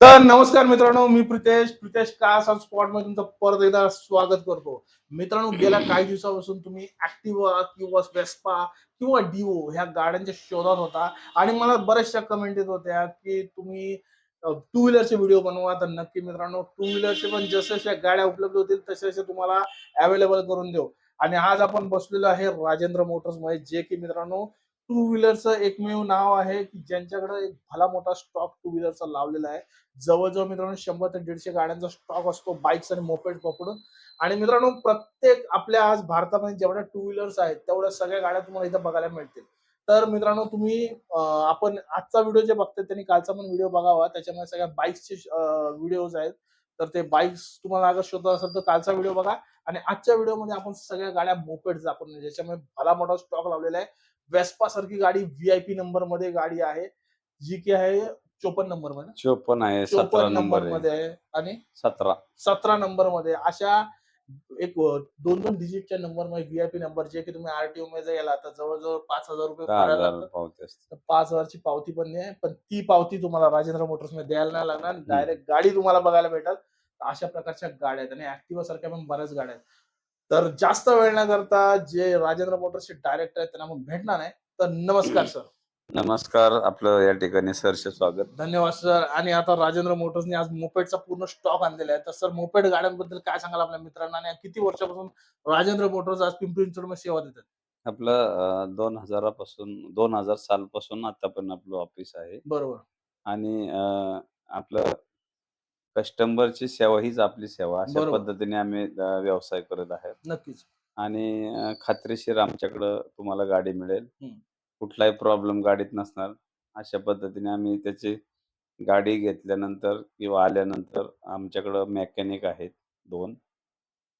तर नमस्कार मित्रांनो मी प्रितेश. प्रितेश कास ऑन स्पॉटमध्ये तुमचं परत एकदा स्वागत करतो. मित्रांनो गेल्या काही दिवसापासून तुम्ही ऍक्टिवा किंवा वेस्पा किंवा डिओ ह्या गाड्यांच्या शोधात होता. आणि मला बऱ्याचशा कमेंट येत होत्या की तुम्ही टू व्हीलरचे व्हिडिओ बनवा. तर नक्की मित्रांनो टू व्हीलरचे पण जसे जशा गाड्या उपलब्ध होतील तसे तसे तुम्हाला अवेलेबल करून देऊ. आणि आज आपण बसलेलो आहे राजेंद्र मोटर्समध्ये जे की मित्रांनो टू व्हीलरचं एकमेव नाव आहे की ज्यांच्याकडे एक भला मोठा स्टॉक टू व्हीलरचा लावलेला आहे. जवळजवळ मित्रांनो शंभर ते दीडशे गाड्यांचा स्टॉक असतो बाईक्स आणि मोपेड पकडून. आणि मित्रांनो प्रत्येक आपल्या आज भारतामध्ये जेवढ्या टू व्हीलर्स आहेत तेवढ्या सगळ्या गाड्या तुम्हाला इथं बघायला मिळतील. तर मित्रांनो तुम्ही आपण आजचा व्हिडिओ जे बघताय त्यांनी कालचा पण व्हिडिओ बघावा. त्याच्यामध्ये सगळ्या बाईक्सचे व्हिडिओज आहेत. तर ते बाईक्स तुम्हाला अगर शोधत असेल तर कालचा व्हिडिओ बघा. आणि आजच्या व्हिडिओमध्ये आपण सगळ्या गाड्या मोपेड आपण ज्याच्यामुळे भला मोठा स्टॉक लावलेला आहे. वेस्पा सारखी गाडी व्हीआयपी नंबरमध्ये गाडी आहे जी की आहे चोपन्न नंबरमध्ये. चोपन्न आहे सतरा चोपन्न नंबरमध्ये आहे आणि सतरा. सतरा नंबरमध्ये अशा एक दोन दोन डिजिटच्या नंबरमध्ये व्हीआयपी नंबर जे की तुम्ही आरटीओ मध्ये गेला तर जवळजवळ पाच हजार रुपये पाच हजारची पावती पण नाही पण ती पावती तुम्हाला राजेंद्र मोटर्समध्ये द्यायला नाही लागणार. डायरेक्ट गाडी तुम्हाला बघायला भेटेल. तर अशा प्रकारच्या गाड्या आहेत आणि ऍक्टिव्हा सारख्या पण बऱ्याच गाड्या आहेत. तर जास्त वेळ न करता जे राजेंद्र मोटर्सचे डायरेक्टर आहेत त्यांना आपण भेटणार आहे. तर नमस्कार सर नमस्कार आपलं या ठिकाणी सरचे स्वागत. धन्यवाद सर आणि आता राजेंद्र मोटर्सने आज मोपेडचा पूर्ण स्टॉक आणलेला आहे. तर सर मोपेड गाड्यांबद्दल काय सांगाल आपल्या मित्रांना? आणि किती वर्षापासून राजेंद्र मोटर्स आज पिंपरी चिंचवडमध्ये सेवा देतात? आपलं दोन हजारापासून दोन हजार सालपासून आतापर्यंत आपलं ऑफिस आहे. बरोबर. आणि आपलं कस्टमरची सेवा हीच आपली सेवा. अशा बरोबर. पद्धतीने आम्ही अं, व्यवसाय करत आहे नक्कीच. आणि अं, खात्रीशीर आमच्याकडं तुम्हाला गाडी मिळेल. कुठलाही प्रॉब्लेम गाडीत नसणार. अशा पद्धतीने आम्ही त्याची गाडी घेतल्यानंतर किंवा आल्यानंतर आमच्याकडं मेकॅनिक आहेत दोन.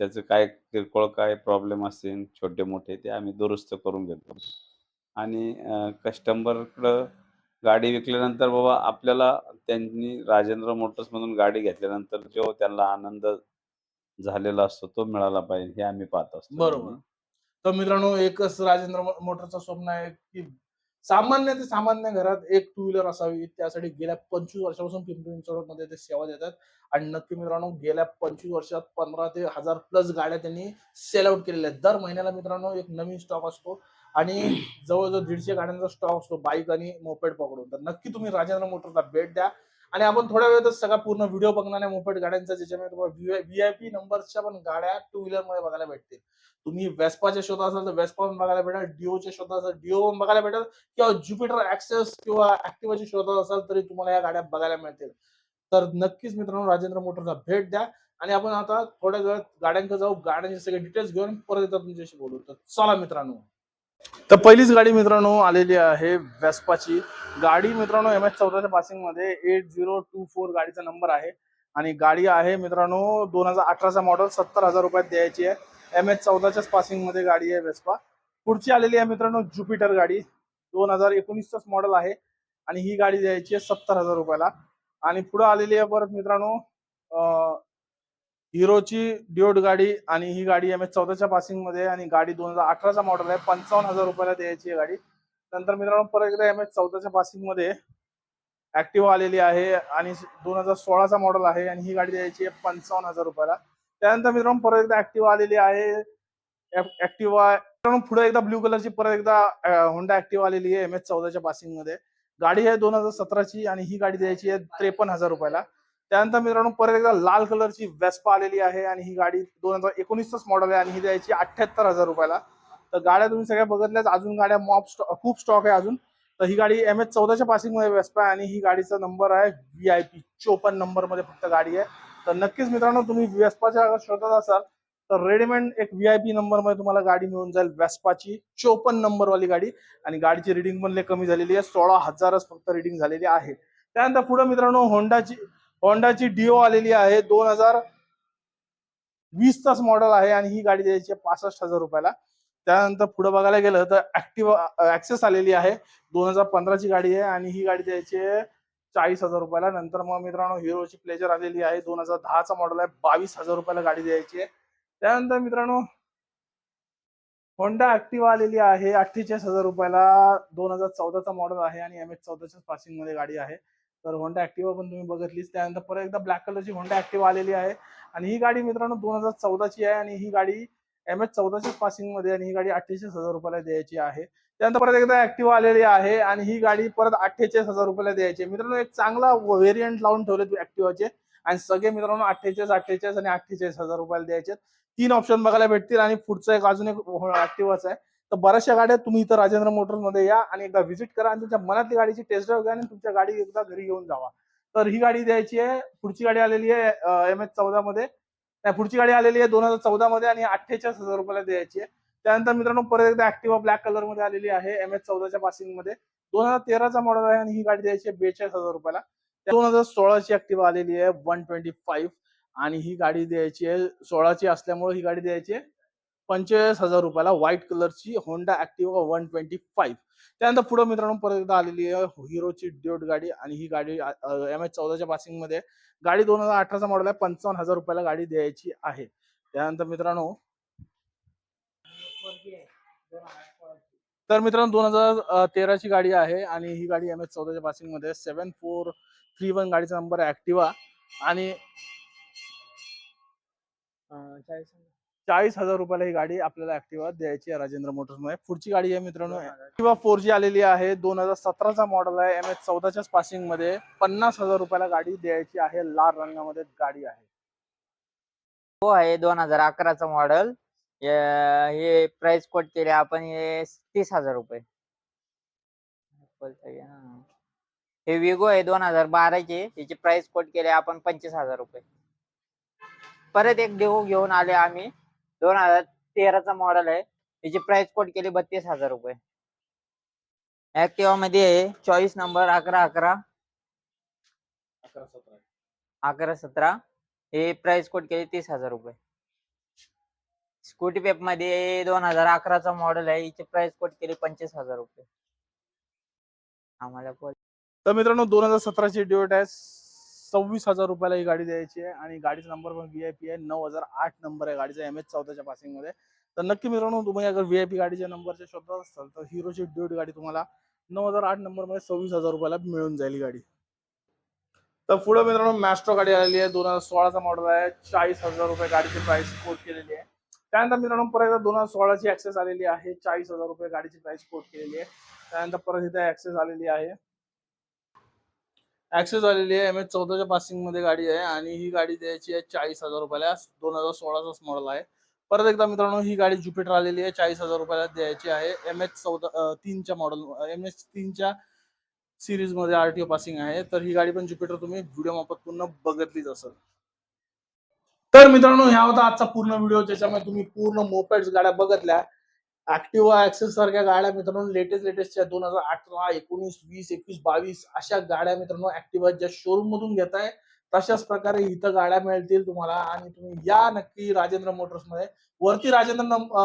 त्याचं काय किरकोळ काय प्रॉब्लेम असतील छोटे मोठे ते आम्ही दुरुस्त करून घेतो. आणि कस्टमरकडं गाडी विकल्यानंतर बाबा आपल्याला त्यांनी राजेंद्र मोटर्समधून गाडी घेतल्यानंतर जो त्यांना आनंद झालेला असतो तो मिळाला पाहिजे हे आम्ही पाहत असतो. बरोबर. तर मित्रांनो एकच राजेंद्र मोटरचं स्वप्न आहे की सामान्य ते सामान्य घरात एक टू व्हीलर असावी. त्यासाठी गेल्या पंचवीस वर्षापासून पिंपरी मध्ये ते सेवा देतात. आणि नक्की मित्रांनो गेल्या पंचवीस वर्षात पंधरा ते हजार प्लस गाड्या त्यांनी सेल आउट केलेल्या आहेत. दर महिन्याला मित्रांनो एक नवीन स्टॉक असतो. आणि जवळजवळ दीडशे गाड्यांचा स्टॉक असतो बाईक आणि मोपेड पकडून. तर नक्की तुम्ही राजेंद्र मोटरला भेट द्या. आणि आपण थोड्या वेळातच सगळा पूर्ण व्हिडिओ बघणार आहे मोपेड गाड्यांचा ज्याच्यामध्ये तुम्हाला पी नंबरच्या पण गाड्या टू व्हीलरमध्ये बघायला भेटतील. तुम्ही वेस्पाच्या शोधा असाल तर वेस्पा पण बघायला भेटेल डिओच्या शोधा असाल डिओ पण बघायला भेटेल किंवा ज्युपिटर ऍक्सेस किंवा ऍक्टिवाची शोधात असाल तरी तुम्हाला या गाड्या बघायला मिळतील. तर नक्कीच मित्रांनो राजेंद्र मोटरला भेट द्या. आणि आपण आता थोड्या वेळात गाड्यांकडे जाऊ गाड्यांचे सगळे डिटेल्स घेऊन परत एकदा तुमच्याशी बोलू. तर चला मित्रांनो. तर पहिलीच गाडी मित्रांनो आलेली आहे वेस्पाची गाडी मित्रांनो एम एच चौदाच्या पासिंगमध्ये एट झिरो टू फोर गाडीचा नंबर आहे. आणि गाडी आहे मित्रांनो दोन हजार अठराचा मॉडेल सत्तर हजार रुपयात द्यायची आहे. एम एच चौदाच्याच पासिंगमध्ये गाडी आहे वेस्पा पुढची आलेली आहे मित्रांनो ज्युपिटर गाडी दोन हजार एकोणीसचाच मॉडेल आहे. आणि ही गाडी द्यायची आहे सत्तर हजार रुपयाला. आणि पुढे आलेली आहे परत मित्रांनो हिरोची ड्युट गाडी आणि ही गाडी एम एच चौदाच्या पासिंगमध्ये आणि गाडी दोन हजार अठराचा मॉडेल आहे. पंचावन्न हजार रुपयाला द्यायची आहे गाडी. नंतर मित्रांनो परत एकदा एम एच चौदाच्या पासिंगमध्ये ऍक्टिव्ह आलेली आहे आणि दोन हजार सोळाचा मॉडेल आहे आणि ही गाडी द्यायची आहे पंचावन्न हजार रुपयाला. त्यानंतर मित्रांनो परत एकदा ऍक्टिव्ह आलेली आहे. ऍक्टिव्हा पुढे एकदा ब्ल्यू कलरची परत एकदा होंडा ऍक्टिव्ह आलेली आहे एम एच चौदाच्या पासिंगमध्ये. गाडी आहे दोन हजार सतराची आणि ही गाडी द्यायची आहे त्रेपन्न हजार रुपयाला. त्यानंतर मित्रांनो परत एकदा लाल कलरची वेस्पा आलेली आहे आणि ही गाडी दोन हजार एकोणीसच मॉडेल आहे आणि ही द्यायची अठ्ठ्याहत्तर हजार रुपयाला. तर गाड्या तुम्ही सगळ्या बघितल्याच अजून गाड्या मॉप खूप स्टॉक आहे अजून. तर ही गाडी एम एच चौदाच्या पासिंगमध्ये वेस्पा आहे आणि ही गाडीचा नंबर आहे व्ही आय पी चोपन्न नंबरमध्ये फक्त गाडी आहे. तर नक्कीच मित्रांनो तुम्ही वेस्पाच्या अगर शोधत असाल तर रेडीमेड एक व्ही आय पी नंबरमध्ये तुम्हाला गाडी मिळून जाईल वेस्पाची चोपन्न नंबर वाली गाडी. आणि गाडीची रिडिंग पण लय कमी झालेली आहे सोळा हजारच फक्त रिडिंग झालेली आहे. त्यानंतर पुढे मित्रांनो होंडाची होंडाची डिओ आलेली आहे. दोन हजार वीसचाच मॉडेल आहे आणि ही गाडी द्यायची आहे पासष्ट हजार रुपयाला. त्यानंतर पुढे बघायला गेलं तर ऍक्टिव्ह ऍक्सेस आलेली आहे. दोन हजार पंधराची गाडी आहे आणि ही गाडी द्यायची आहे चाळीस हजार रुपयाला. नंतर मग मित्रांनो हिरोची प्लेजर आलेली आहे. दोन हजार दहाचा मॉडेल आहे. बावीस हजार रुपयाला गाडी द्यायची आहे. त्यानंतर मित्रांनो होंडा ऍक्टिव्हा आलेली आहे. अठ्ठेचाळीस हजार रुपयाला दोन हजार चौदाचा मॉडेल आहे आणि एम एच चौदाच्या पासिंगमध्ये गाडी आहे. तर होंडा ऍक्टिवा पण तुम्ही बघितलीच. त्यानंतर परत एकदा ब्लॅक कलरची होंडा ऍक्टिवा आलेली आहे. आणि ही गाडी मित्रांनो दोन हजार चौदाची आहे आणि ही गाडी एम एच चौदाच्याच पासिंगमध्ये आणि ही गाडी अठ्ठेचाळीस हजार रुपयाला द्यायची आहे. त्यानंतर परत एकदा ऍक्टिवा आलेली आहे आणि ही गाडी परत अठ्ठेचाळीस हजार रुपयाला द्यायची आहे. मित्रांनो एक चांगला व्हेरियंट लावून ठेवले ऍक्टिवाचे आणि सगळे मित्रांनो अठ्ठेचाळीस अठ्ठेचाळीस आणि अठ्ठेचाळीस हजार रुपयाला द्यायचे तीन ऑप्शन बघायला भेटतील आणि पुढचं एक अजून एक ऍक्टिवाच आहे. तर बऱ्याचशा गाड्या तुम्ही इथं राजेंद्र मोटर्समध्ये या आणि एकदा व्हिजिट करा आणि तुमच्या मनातली गाडीची टेस्ट ड्राईव्ह घ्या आणि तुमच्या गाडी एकदा घरी घेऊन जावा. तर ही गाडी द्यायची आहे. पुढची गाडी आलेली आहे एम एच चौदा मध्ये. नाही, पुढची गाडी आलेली आहे दोन हजार चौदा मध्ये आणि अठ्ठेचाळीस हजार रुपयाला द्यायची आहे. त्यानंतर मित्रांनो परत एकदा ऍक्टिवा ब्लॅक कलरमध्ये आलेली आहे एम एच चौदाच्या पासिंगमध्ये. दोन हजार तेराचा मॉडेल आहे आणि ही गाडी द्यायची आहे बेचाळीस हजार रुपयाला. दोन हजार सोळाची ऍक्टिवा आलेली आहे वन ट्वेंटी फाईव्ह आणि ही गाडी द्यायची आहे सोळाची असल्यामुळे ही गाडी द्यायची आहे. पंचेचाळीस हजार रुपयाला व्हाईट कलरची Honda Activa one twenty five त्यानंतर पुढे मित्रांनो परत एकदा आलेली आहे हिरोची ड्युट गाडी आणि ही गाडी एम एच चौदाच्या पासिंगमध्ये गाडी दोन हजार अठराचा मॉडेल आहे. पंचावन्न हजार रुपयाला गाडी द्यायची आहे. त्यानंतर मित्रांनो तर मित्रांनो दोन हजार तेराची गाडी आहे आणि ही गाडी एम एच चौदाच्या पासिंगमध्ये सेव्हन फोर थ्री वन गाडीचा नंबर आहे ऍक्टिव्हा आणि चाळीस हजार रुपयाला ही गाडी आपल्याला ऍक्टिवा द्यायची आहे राजेंद्र मोटर्समध्ये. पुढची गाडी आहे मित्रांनो ऍक्टिवा फोर जी आलेली आहे. दोन हजार सतराचा मॉडेल आहे. एम एच चौदाच्याच पासिंगमध्ये पन्नास हजार रुपयाला गाडी द्यायची आहे. लाल रंगामध्ये गाडी आहे. हो आहे दोन हजार अकराचा मॉडेल हे प्राइस कोट केले आपण हे तीस हजार रुपये. हे विगो आहे दोन हजार बाराचे. त्याची प्राइस कोट केले आपण पंचवीस हजार रुपये. परत एक डेवो घेऊन आले आम्ही. दोन हजार तेराचा मॉडेल आहे. त्याची प्राइस कोट केली बत्तीस हजार रुपये. ऍक्टिवा मध्ये चॉईस नंबर अकरा अकरा. अकरा सतरा. हे प्राइस कोट केले तीस हजार रुपये. स्कूटी पेपमध्ये दोन हजार अकराचा मॉडेल आहे. हिची प्राइस कोट केली पंचवीस हजार रुपये. आम्हाला तर मित्रांनो दोन हजार सतराची ड्युएट आहे. सव्वीस हजार रुपयाला ही गाडी द्यायची आहे आणि गाडीचा नंबर पण व्ही आय पी आहे. नऊ हजार आठ नंबर आहे गाडीचा एम एच चौदाच्या पासिंगमध्ये. तर नक्की मित्रांनो तुम्ही अगर व्ही आई पी गाडीच्या नंबरच्या शोधत असाल तर हिरोची ड्यूट गाडी तुम्हाला नऊ हजार आठ नंबरमध्ये सव्वीस हजार रुपयाला मिळून जाईल ही गाडी. तर पुढे मित्रांनो मॅस्ट्रो गाडी आलेली आहे. दोन हजार सोळाचा मॉडेल आहे. चाळीस हजार रुपये गाडीची प्राइस कोट केलेली आहे. त्यानंतर मित्रांनो परत एकदा दोन हजार सोळाची ऍक्सेस आलेली आहे. चाळीस हजार रुपये गाडीची प्राइस कोट केलेली आहे. त्यानंतर परत इथे ऍक्सेस आलेली आहे. ऍक्सेस झालेली आहे. एम एच चौदाच्या पासिंगमध्ये गाडी आहे आणि ही गाडी द्यायची आहे चाळीस हजार रुपयाला. दोन हजार सोळाचाच मॉडेल आहे. परत एकदा मित्रांनो ही गाडी ज्युपिटर आलेली आहे. चाळीस हजार रुपयाला द्यायची आहे. एम एच चौदा तीनच्या मॉडेल एम एच तीनच्या सिरीजमध्ये आरटीओ पासिंग आहे. तर ही गाडी पण ज्युपिटर तुम्ही व्हिडिओ मार्फत पूर्ण बघितलीच असेल. तर मित्रांनो ह्या होता आजचा पूर्ण व्हिडिओ ज्याच्यामध्ये तुम्ही पूर्ण मोपेड्स गाड्या बघितल्या. ऍक्टिवा ऍक्सेस सारख्या गाड्या मित्रांनो लेटेस्ट लेटेस्ट दोन हजार अठरा एकोणीस वीस एकवीस बावीस अशा गाड्या मित्रांनो ऍक्टिवा ज्या शोरूम मधून घेताय. तशाच प्रकारे इथं गाड्या मिळतील तुम्हाला आणि तुम्ही या नक्की राजेंद्र मोटर्समध्ये. वरती राजेंद्र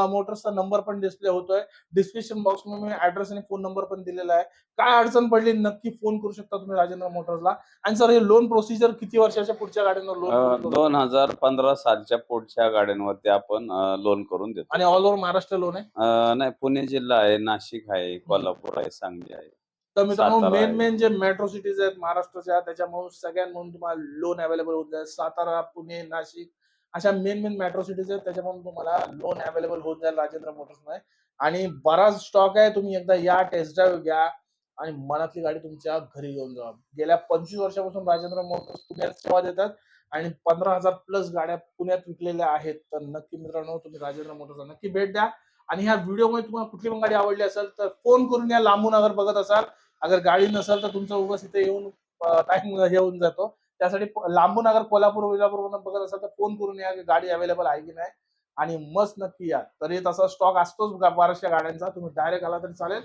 मोटर्सचा नंबर पण डिस्प्ले होतोय. डिस्क्रिप्शन बॉक्समध्ये मी ऍड्रेस आणि फोन नंबर पण दिलेला आहे. काय अडचण पडली नक्की फोन करू शकता तुम्ही राजेंद्र मोटर्सला. आणि सर हे लोन प्रोसिजर किती वर्षाच्या पुढच्या गाड्यांवर लोन दोन हजार पंधरा सालच्या पुढच्या गाड्यांवरती आपण लोन करून देतो. आणि ऑल ओव्हर महाराष्ट्र लोन आहे? नाही पुणे जिल्हा आहे नाशिक आहे कोल्हापूर आहे सांगली आहे. तर मित्रांनो सातारा मेन आहे. मेन जे मेट्रो सिटीज आहेत महाराष्ट्राच्या त्याच्यामुळे सगळ्यांमधून तुम्हाला लोन अवेलेबल होत जाईल. सातारा पुणे नाशिक अशा मेन मेन मेट्रो सिटीज आहेत त्याच्यामुळे तुम्हाला लोन अवेलेबल होत जाईल राजेंद्र मोटर्समध्ये. आणि बराच स्टॉक आहे तुम्ही एकदा या टेस्ट ड्राईव्ह घ्या आणि मनातली गाडी तुमच्या घरी घेऊन जा. गेल्या पंचवीस वर्षापासून राजेंद्र मोटर्स पुण्यात सेवा देतात आणि पंधरा हजार प्लस गाड्या पुण्यात विकलेल्या आहेत. तर नक्की मित्रांनो तुम्ही राजेंद्र मोटर्सला नक्की भेट द्या. आणि ह्या व्हिडिओमध्ये तुम्हाला कुठली पण गाडी आवडली असेल तर फोन करून या लांबून अगर बघत असाल अगर गाडी नसेल तर तुमचं उगाच इथे येऊन टाइम येऊन जातो. त्यासाठी लांबून अगर कोल्हापूर विजापूर बघत असाल तर फोन करून या गाडी अवेलेबल आहे की नाही. आणि मस्त नक्की या. तरी तसा स्टॉक असतोच बऱ्याचशा गाड्यांचा. तुम्ही डायरेक्ट आला तरी चालेल.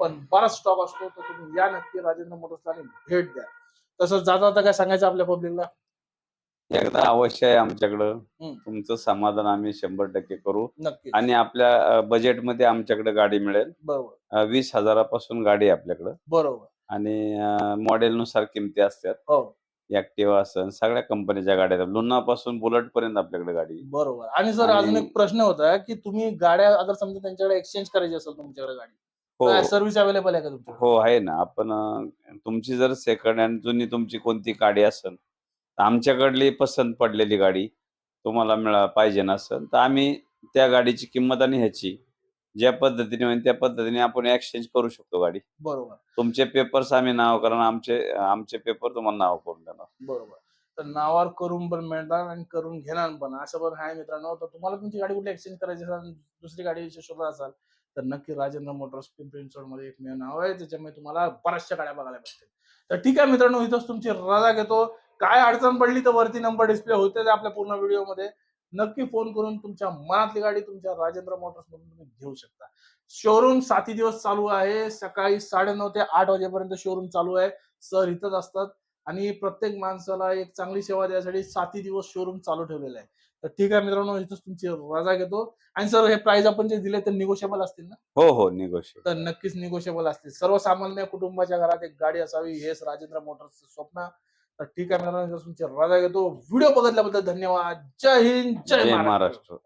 पण बराच स्टॉक असतो तर तुम्ही या नक्की. राजेंद्र मोटर्सला आणि भेट द्या. तसंच जाता जाता काय सांगायचं आपल्या पब्लिकला एकदा अवश्य आहे आमच्याकडं. तुमचं समाधान आम्ही शंभर टक्के करू. नक्की आणि आपल्या बजेटमध्ये आमच्याकडे गाडी मिळेल. बरोबर. अं, वीस हजारापासून गाडी आहे आपल्याकडं. बरोबर. आणि मॉडेल नुसार किमती असतात. हो. ऍक्टिवा असन सगळ्या कंपनीच्या गाड्या आहेत लुना पासून बुलेट पर्यंत आपल्याकडे गाडी आहे. बरोबर. आणि सर आणि- अजून एक प्रश्न होता की तुम्ही गाड्या अगर समजा त्यांच्याकडे एक्सचेंज करायची असेल तुमच्याकडे गाडी हो. सर्व्हिस अवेलेबल आहे का हो आहे ना. आपण अं, तुमची जर सेकंड हँड जुनी तुमची कोणती गाडी असेल आमच्याकडली पसंत पडलेली गाडी तुम्हाला मिळा पाहिजे नसेल तर आम्ही त्या गाडीची किंमत आणि ह्याची ज्या पद्धतीने होईल त्या पद्धतीने आपण एक्सचेंज करू शकतो गाडी. बरोबर. तुमचे पेपर्स आम्ही नाव कारण आमचे आमचे पेपर तुम्हाला नाव करून देणार. बरोबर. तर नावावर करून पण मिळणार आणि करून घेणार पण. असं पण आहे मित्रांनो तर तुम्हाला तुमची गाडी कुठली एक्सचेंज करायची असेल दुसरी गाडी शोधत असाल तर नक्की राजेंद्र मोटर्स पिंपरी मध्ये एक नाव आहे त्याच्यामुळे तुम्हाला बऱ्याचशा गाड्या बघायला भेटतील. तर ठीक आहे मित्रांनो इथंच तुमची रजा घेतो. काय अडचण पडली तर वरती नंबर डिस्प्ले होते आपल्या पूर्ण व्हिडिओमध्ये नक्की फोन करून तुमच्या मनातली गाडी तुमच्या राजेंद्र मोटर्स मधून तुम्ही घेऊ शकता. शोरूम साती दिवस चालू आहे. सकाळी साडेनऊ ते आठ वाजेपर्यंत शोरूम चालू आहे. सर इथंच असतात. आणि प्रत्येक माणसाला एक चांगली सेवा द्यायसाठी साती दिवस शोरूम चालू ठेवलेला आहे. तर ठीक आहे मित्रांनो इथंच तुमची रजा घेतो. आणि सर हे प्राइस आपण जे दिले ते निगोशिएबल असतील ना? हो हो निगोशिएट तर नक्कीच निगोशिएबल असतील. सर्वसामान्य कुटुंबाच्या घरात एक गाडी असावी हेच राजेंद्र मोटर्सचं स्वप्न. तर ठीक आहे मित्रांनो इथंच तुमची रजा घेतो व्हिडिओ बघितल्याबद्दल धन्यवाद. जय हिंद जय महाराष्ट्र.